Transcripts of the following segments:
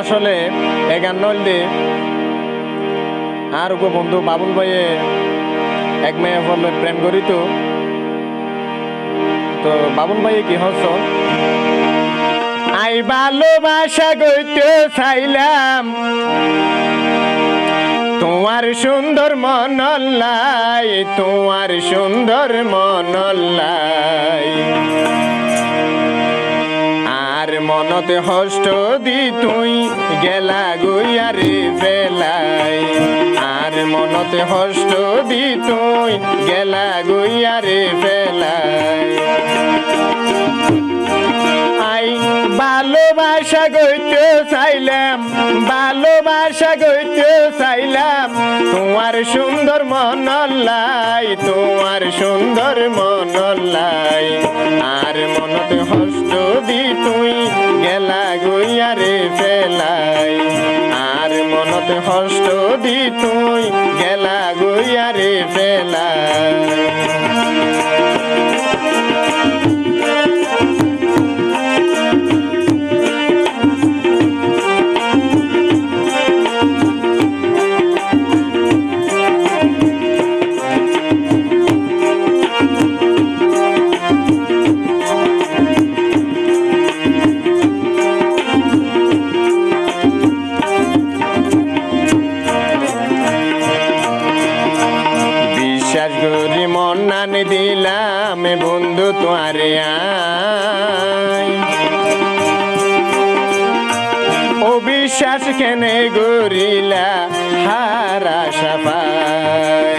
আসলে এই গান নইলে আর গো বন্ধু বাবুল ভাইয়ে এক মেয়ে বললে প্রেম করিত। তো বাবুল ভাইয়ে কি হস আই ভালোবাসা গইতে চাইলাম। তোমার সুন্দর মনল্লাই তোমার সুন্দর মনল্লাই আর মনতে হষ্ট দি তুই গেলা গুইয়ারে বেলাই। আর মনতে হষ্ট দি তুই গেলা গুইয়ারে বেলাই। ভালোবাসা গইতে চাইলাম, ভালোবাসা গইতে চাইলাম। তোমার সুন্দর মনল্লাই তোমার সুন্দর মনল্লাই আর মনতে হস্ত দি তুই গেলা গইয়ারে ফেলাই। আর মনতে হস্ত দি তুই গেলা গইয়ারে ফেলাই। বন্ধু তোয়ারে আয় ও বিশ্বাস কেনে গরিলা হারা সাফাই।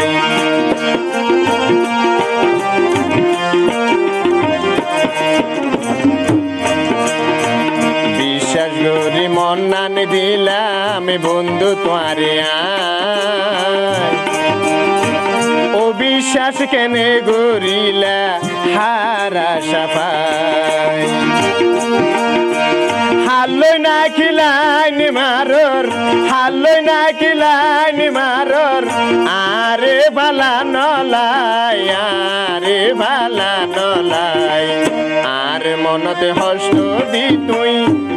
বিশ্বাস করি মন নানি দিলাম বন্ধু তোয়ারে আয়। বিশ্বাস কেনে গরিলা হারা সাফাই। হাল্লই না খিলাইন মারর হাল্লই না খিলাইন মারর, আরে বালা নলাই, আরে বালা নলাই। আর মনতে হস্ত দি তুই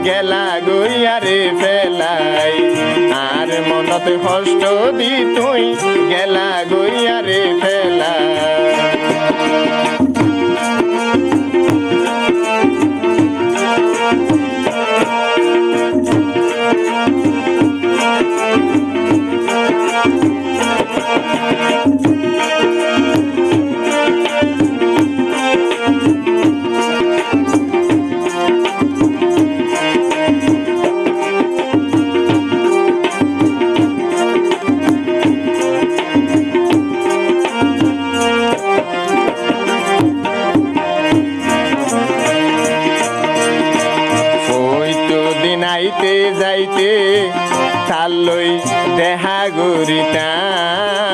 গেলা গইয়ারে ফেলাই। আর মনতে হস্ত দি তুই গেলা গইয়ারে যাইতে চালই দেহা গরিতাম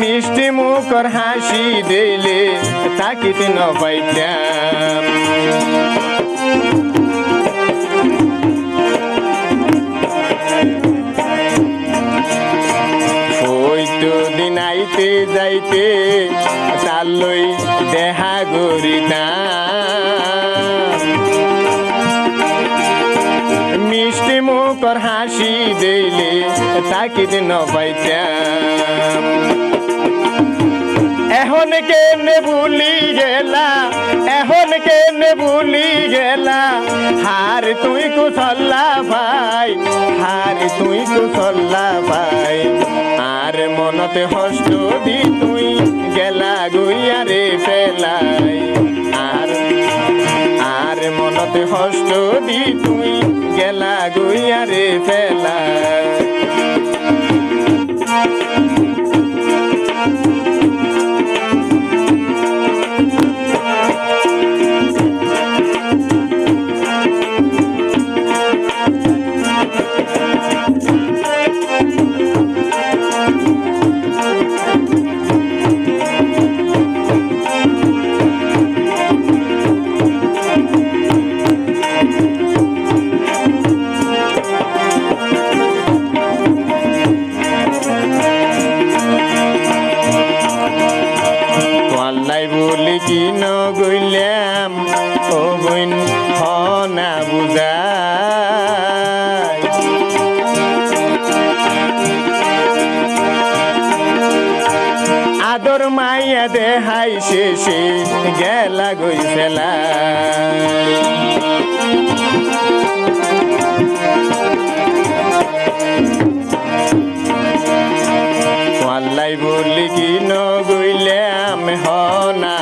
মিষ্টি মুখর হাসি দিলে তাকিতে ন পাইতাম দিন আইতে যাইতে চালই দেহা গরিতাম মিষ্টি হাসি দিলে তাকিত ন পাইতাম এখন কেনে ভুলি গেলা, এখন কেনে ভুলি গেলা? হার তুই কুশল্লা ভাই, হার তুই কুশল্লা ভাই। আর মনতে হস্ত দি তুই গেলা গুইয়ারে ফেলাই। আর আর মনতে হস্ত দি গেলা গুইয়ারে ও বইন হ না বুঝাই। আদর মাইয়া দেহাই শেষে গেলা গই ফেলা। পাল্লাই বলি কি নগৈলে আমি হ না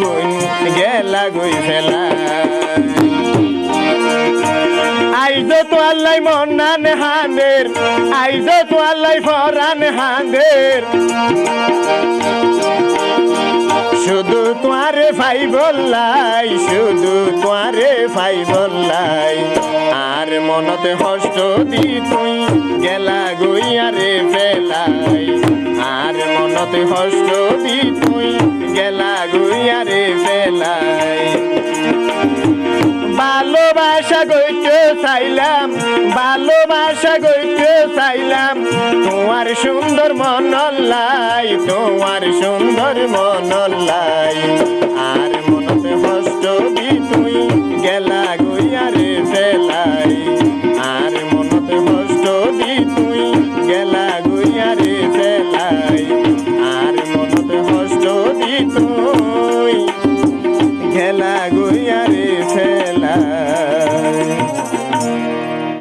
বোন গেলা গই ফেলা। আইজ তো আল্লাহ মন্নান হাঁদের আইজ তো আল্লাহ ফরান হাঁদের। শুধু তোমারে ফাই বললাই, শুধু তোমারে ফাই বললাই। আর মনতে হস্ত দি তুই গেলা গইয়ারে ফেলাই। আর মনতে হস্ত দি তোমার সুন্দর মনল্লাই তোমার সুন্দর মনল্লাই আর